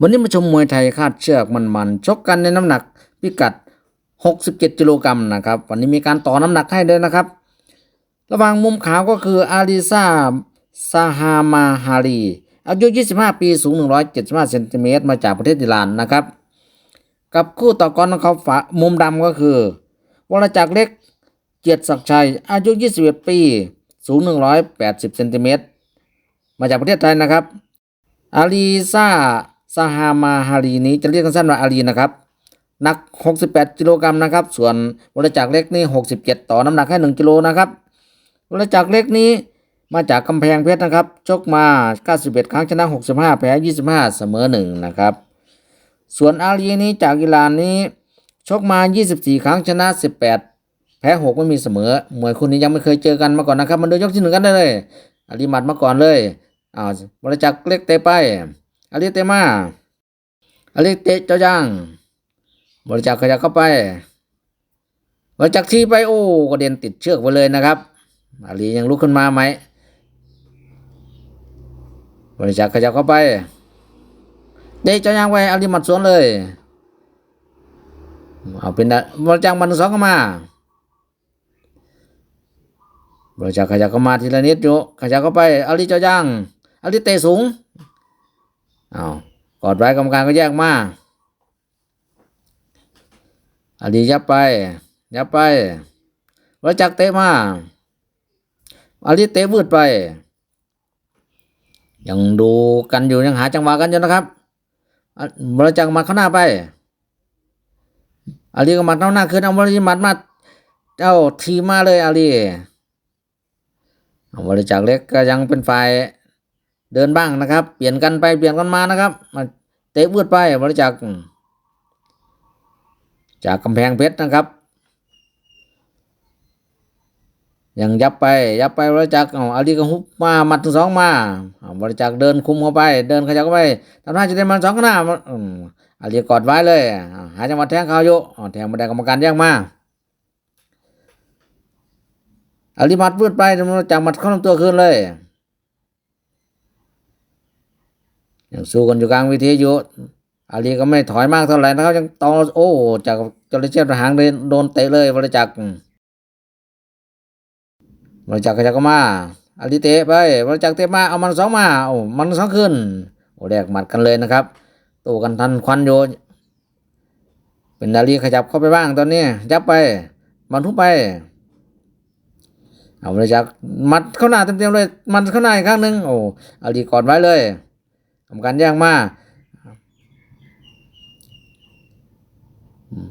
วันนี้มาชมมวยไทยคาดเชือกมันๆชกกันในน้ำหนักพิกัด 67กิโลกรัมนะครับ วันนี้มีการต่อน้ำหนักให้ด้วยนะครับ ระหว่างมุมขาวก็คืออาริซาซาฮามาฮารีอายุ 25 ปีสูง 175เซนติเมตรมาจากประเทศอิหร่านนะครับ กับคู่ต่อกรของเขาฝามุมดำก็คือ วรจักรเล็กเกียรติศักดิ์ชัย อายุ 21 ปี สูง 180เซนติเมตรมาจากประเทศไทยนะครับอาลีซา ซาฮามาฮารีนี้จะเรียกสั้นว่าอาลีนะครับหนัก 68 กิโลกรัมนะครับ ส่วนวรจักรเล็กนี่ 67 ต่อน้ำหนักให้1กิโลนะครับวรจักรเล็กนี้มาจากกำแพงเพชรนะครับ ชกมา 91 ครั้งชนะ 65 แพ้ 25 เสมอ1นะครับ ส่วนอาลีนี้จากอิหร่านนี้ ชกมา 24 ครั้งชนะ 18 แพ้ 6 ไม่มีเสมอ มวยคู่นี้ยังไม่เคยเจอกันมาก่อนนะครับ มันดูยกที่หนึ่งกันได้เลยอาลีมัดมาก่อนเลยอ้าวบริจักรเล็กเตะไป อาลีเตมาอาลีเตเจ้าย่าง บริจักรขยับเข้าไป บริจักรที่ไปโอ้กระเด็นติดเชือกไปเลยนะครับอาลียังลุกขึ้นมาไหม บริจักรขยับเข้าไปเตเจ้าย่างไปอาลีหมัดสวนเลย เอาเป็นบริจักรหมันสองเข้ามา บริจาคขยับเข้ามาทีละนิดอยู่ขยับเข้าไปอาลีเจ้าย่างอาลีเตะสูง เอากอดไว้กรรมการก็แยกมาอาลียับไป ยับไปบริจาคเตะมาอาลีเตะวืดไป ยังดูกันอยู่ยังหาจังหวะกันอยู่นะครับบริจาคหมัดเข้าหน้าไปอาลีก็มัดเข้าหน้าขึ้นเอาบริจาคหมัดมาเจ้าทีมาเลยอาลีบริจาคเล็กก็ยังเป็นฝ่าย เดินบ้างนะครับ เปลี่ยนกันไปเปลี่ยนกันมานะครับมาเตะวืดไปบริจาคจากกำแพงเพชรนะครับยังยับไปยับไปบริจาคเอาอาลีก็ฮุบมาหมัดถึงสองมาบริจาคเดินคุมเข้าไป เดินขยับเข้าไปทำท่าจะได้มันสองข้างหน้าอืมอาลีกอดไว้เลยอ่าหาจังหวะแทงเขาอยู่แทงมาได้กรรมการแย่งมาอาลีมัดวืดไปจากหมัดเข้าลำตัวคืนเลย ยังสู้กันอยู่กลางวิธีอยู่อาลีก็ไม่ถอยมากเท่าไหร่นะครับยังต่อโอ้จากจระเข้หางเลยโดนเตะเลยบริจาคบริจาคขยับเข้ามาอาลีเตะไปบริจาคเตะมาเอามันสองมาโอ้มันสองขึ้นโอ้แลกหมัดกันเลยนะครับโต้กันทันควันอยู่เป็นอาลีขยับเข้าไปบ้างตอนนี้ยับไปมันทุบไปเอาบริจาคมัดเข้าหน้าเต็มๆเลย มันเข้าหน้าอีกครั้งหนึ่งโอ้อาลีกอดไว้เลย ทำการแย่งมา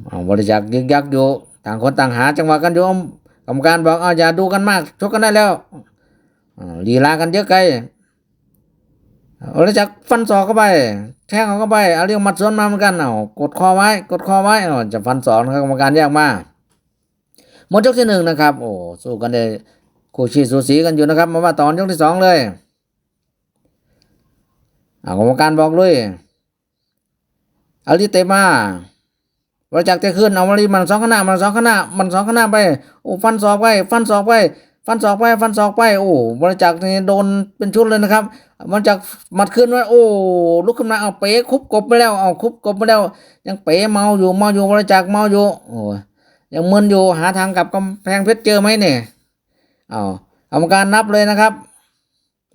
เอาบริจาคยึกยักอยู่ ต่างคนต่างหาจังหวะกันอยู่กรรมการบอกเอาอย่าดูกันมากชกกันได้แล้วลีลากันเยอะไกลเอาบริจาคฟันศอกเข้าไปแทงเขาเข้าไปเอาเรียกมัดสวนมาเหมือนกันเอากดคอไว้ กดคอไว้จะฟันศอกกรรมการแยกมาหมดยกที่หนึ่งนะครับ โอ้สู้กันได้คู่ชีสูสีกันอยู่นะครับ มาว่าตอนยกที่สองเลย อากรรมการบอกเลยอาลิเตมาบริจาคเตะขึ้นเอามาลีมันสองขนามันสองขนามันสองขนาไป โอ้ฟันศอกไป ฟันศอกไป ฟันศอกไป ฟันศอกไป โอ้บริจาคนี่โดนเป็นชุดเลยนะครับบริจาคมัดขึ้นว่า โอ้ ลุกขึ้นมาเอาเป๋คุบกบไปแล้ว เอาคุบกบไปแล้ว ยังเป๋เมาอยู่ เมาอยู่บริจาคเมาอยู่ โอ้ยังมึนอยู่ หาทางกลับกำแพงเพชรเจอไหมเนี่ย เอากรรมการนับเลยนะครับ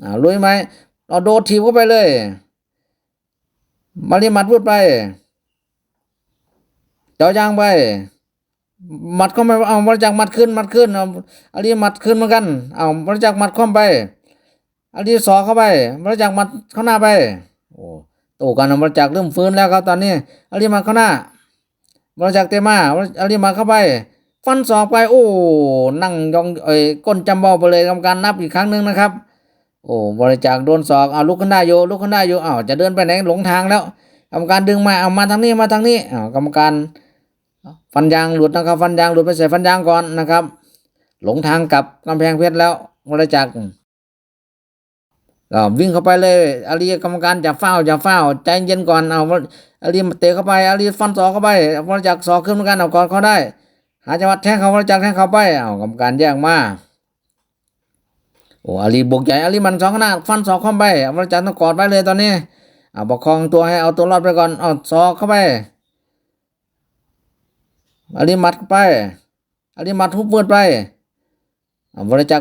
อ่าลุยไหม เราโดดทีบเข้าไปเลย มารีมัดพูดไป เจ้าย่างไปมัดเข้าไปเอาบริจาคมัดขึ้น มัดขึ้นเอาอาลีมัดขึ้นเหมือนกัน เอาบริจาคมัดเข้าไปอาลีสอเข้าไปบริจาคมัดเข้าหน้าไป โอ้โตกันเอาบริจาคเริ่มฟื้นแล้วครับตอนนี้อาลีมัดเข้าหน้าบริจาคเตมาอาลีมัดเข้าไป ฟันศอกไป โอ้ นั่งยองเอ้ยก้นจำเบาไปเลยกรรมการนับอีกครั้งหนึ่งนะครับ โอ้บริจาคโดนศอกเอาลุกขึ้นได้โยลุกขึ้นได้โยเอาจะเดินไปไหนหลงทางแล้ว กรรมการดึงมาเอามาทางนี้มาทางนี้เอากรรมการฟันยางหลุดนะครับ ฟันยางหลุดไปใส่ฟันยางก่อนนะครับ หลงทางกับกำแพงเพชรแล้วบริจาคก็วิ่งเข้าไปเลยอาลีกรรมการจะเฝ้าจะเฝ้าใจเย็นก่อนเอาอาลีมาเตะเข้าไปอาลีฟันศอกเข้าไปบริจาคศอกขึ้นเหมือนกันเอาก่อนเขาได้ หาจังหวะแทงเขาบริจาคแทงเขาไปเอากรรมการแย่งมา โอ้อาลีบุกใหญ่อาลีมันสองขนาดฟันสองเข้าไปบริจาคต้องกอดไว้เลยตอนนี้เอาประคองตัวให้เอาตัวรอดไปก่อนเอาซอกเข้าไปอาลีมัดไปอาลีมัดทุบมืดไปเอาบริจาค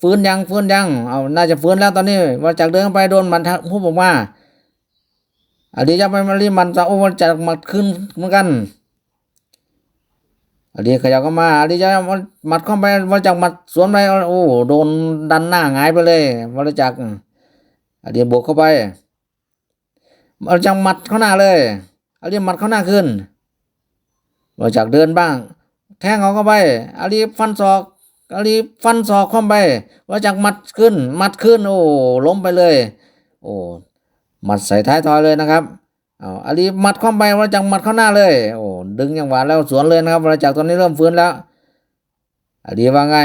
ฟื้นยังฟื้นยังเอาน่าจะฟื้นแล้วตอนนี้บริจาคเดินไปโดนมันทับทุบออกมาอาลีจะไปมาลีมันจะโอ้บริจาคมัดขึ้นเหมือนกัน อาลีขยับเข้ามาอาลีจะมัดเข้าไปบริจาคมัดสวนไปโอ้โดนดันหน้าหงายไปเลยบริจาคอาลีบวกเข้าไปเราจังหมัดเข้าหน้าเลยอาลีหมัดเข้าหน้าขึ้นเราจากเดินบ้าง แทงเขาเข้าไปอาลีฟันศอกอาลีฟันศอกเข้าไปเราจากหมัดขึ้นหมัดขึ้น โอ้ล้มไปเลย โอ้หมัดใส่ท้ายทอยเลยนะครับ เอาอาลีหมัดเข้าไปเราจากหมัดเข้าหน้าเลย โอ้ดึงอย่างหวานแล้วสวนเลยนะครับเราจากตอนนี้เริ่มฟื้นแล้วอาลีว่าไง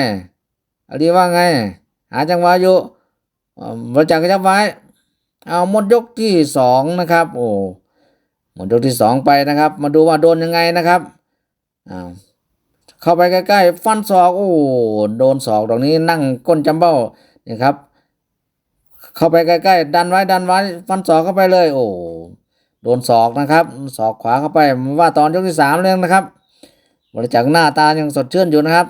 อาลีว่าไง หาจังหวะอยู่เราจากกระจับไว้ เอาหมดยกที่สองนะครับ โอ้หมดยกที่สองไปนะครับ มาดูว่าโดนยังไงนะครับอ้าวเข้าไปใกล้ๆฟันศอกโอ้โดนศอกตรงนี้นั่งก้นจำเบ้านี่ครับ เข้าไปใกล้ๆดันไว้ดันไว้ ฟันศอกเข้าไปเลย โอ้ โดนศอกนะครับศอกขวาเข้าไปว่าตอนยกที่สามเลยนะครับบริจาคหน้าตายังสดชื่นอยู่นะครับ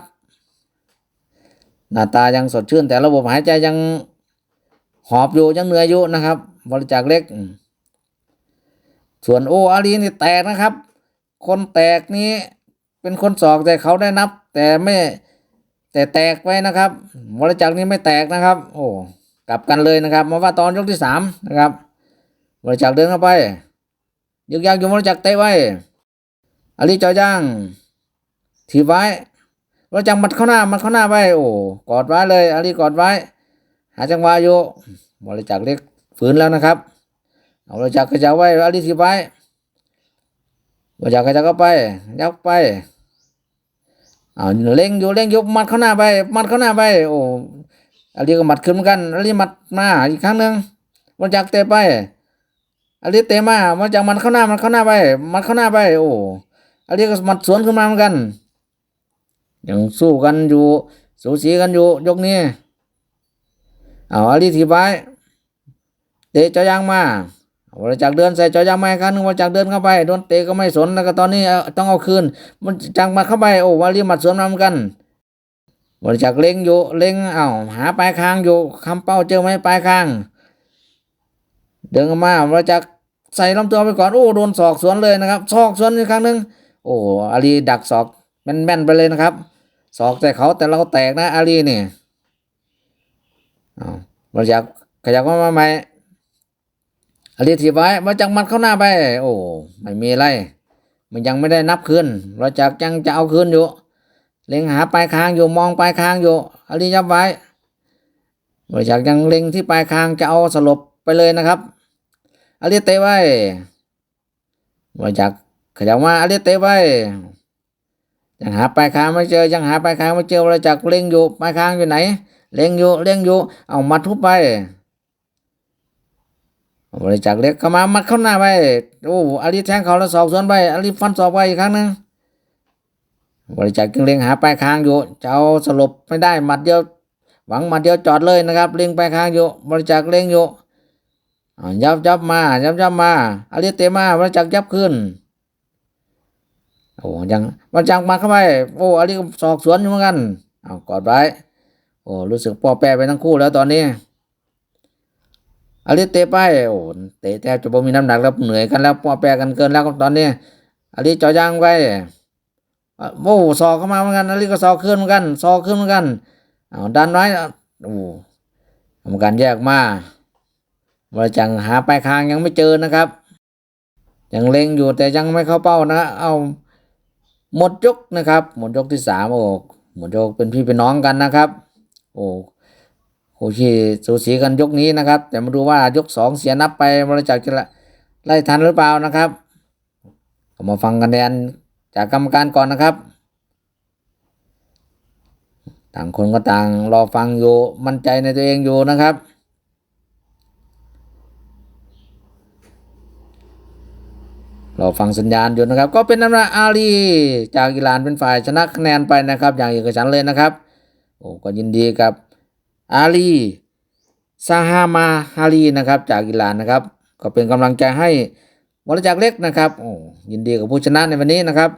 หน้าตายังสดชื่น แต่ระบบหายใจยังหอบอยู่ยังเหนื่อยอยู่นะครับ บริจาคเล็ก ส่วนโออาลีนี่แตกนะครับ คนแตกนี้เป็นคนสอกแต่เขาได้นับ แต่ไม่แต่แตกไปนะครับ บริจาคนี้ไม่แตกนะครับ โอ้กลับกันเลยนะครับ มาว่าตอนยกที่สามนะครับบริจาคเดินเข้าไป ยึกยักอยู่บริจาคเตะไว้อลีจอยย่างถีบไว้บริจาคมัดเข้าหน้ามัดเข้าหน้าไว้โอ้กอดไว้เลยอลีกอดไว้ หาจังหวะอยู่บริจาคเล็กฝืนแล้วนะครับเอาบริจาคกระจาไว้อลีทีไว้บริจาคกระจาก็ไป ยักไปเอาเล็งอยู่เล็งอยู่มัดเข้าหน้าไปมัดเข้าหน้าไปโอ้อลีก็มัดขึ้นเหมือนกันอลีมัดมาอีกครั้งหนึ่งบริจาคเตะไป อาลีเตะมาบริจาคมันเข้าหน้ามันเข้าหน้าไป มัดเข้าหน้าไป โอ้อาลีก็มัดสวนขึ้นมาเหมือนกันยังสู้กันอยู่สูสีกันอยู่ยกนี้เอาอาลีทีไว้เตะจอยางมาบริจาคเดินใส่จอยางมาอีกครั้งนึงบริจาคเดินเข้าไปโดนเตะก็ไม่สนแล้วก็ตอนนี้เอาต้องเอาคืน มันจังมาเข้าไปโอ้วาลีหมัดสวนมาเหมือนกันบริจาคเล็งอยู่เล็งเอาหาปลายคางอยู่คำเป้าเจอไหมปลายคาง เดินเข้ามาบริจาค ใส่ลำตัวไปก่อนโอ้โดนศอกสวนเลยนะครับศอกสวนอีกครั้งหนึ่งโอ้อาลีดักศอกแม่นๆไปเลยนะครับศอกแต่เขาแต่เราแตกนะอาลีนี่อ้าบริจาคขยับมาใหม่อลิทีบไว้บริจาคมันเข้าหน้าไป โอ้ไม่มีอะไร มันยังไม่ได้นับคืนบริจาคยังจะเอาคืนอยู่เล็งหาปลายคางอยู่มองปลายคางอยู่อลิยับไว้บริจาคยังเล็งที่ปลายคางจะเอาสลบไปเลยนะครับ อลิเตไว้บริจาคขยับมาอลิเตไว้ยังหาปลายคางไม่เจอยังหาปลายคางไม่เจอบริจาคเล็งอยู่ปลายคางอยู่ไหน เล็งอยู่เล็งอยู่ เอามัดทุบไปบริจาคเล็กเข้ามามัดเข้าหน้าไปโอ้อาลีแทงเขาแล้วสอกสวนไปอาลีฟันศอกไปอีกครั้งหนึ่งบริจาคจึงเล็งหาปลายคางอยู่จะเอาสลบไม่ได้หมัดเดียว หวังหมัดเดียวจอดเลยนะครับ เล็งปลายคางอยู่ บริจาคเล็งอยู่ ยับยับมา ยับยับมาอาลีเตะมาบริจาคยับขึ้น โอ้ยังบริจาคมาเข้าไปโอ้อาลีก็สอกสวนอยู่เหมือนกันเอากอดไว้โอ้รู้สึกปอแปรไปทั้งคู่แล้วตอนนี้อาลิเตะไปโอ้เตะแทบจะบ่มีน้ำหนักแล้วเหนื่อยกันแล้วปอแปรกันเกินแล้วตอนนี้อาลิจ่อยางไปโอ้ซอกเข้ามาเหมือนกันอาลิก็ซอกขึ้นเหมือนกันซอกขึ้นเหมือนกันเอาดันไว้โอ้ทำการแยกมา บริจังหาปลายคางยังไม่เจอนะครับ ยังเล็งอยู่แต่ยังไม่เข้าเป้านะ เอาหมดยกนะครับ หมดยกที่สามโอ้หมดยกเป็นพี่เป็นน้องกันนะครับ โอ้โหที่สูสีกันยกนี้นะครับ แต่มาดูว่ายกสองเสียนับไปบริจาคจะไล่ทันหรือเปล่านะครับมาฟังคะแนนจากกรรมการก่อนนะครับ ต่างคนก็ต่างรอฟังอยู่มั่นใจในตัวเองอยู่นะครับ รอฟังสัญญาณอยู่นะครับ ก็เป็นน้ำหนักอาลีจากอิหร่านเป็นฝ่ายชนะคะแนนไปนะครับ อย่างเอกฉันเลยนะครับโอ้ก็ยินดีกับอาลีซาฮามาฮารีนะครับ จากอิหร่านนะครับ ก็เป็นกำลังใจให้วรจักเล็กนะครับโอ้ยินดีกับผู้ชนะในวันนี้นะครับ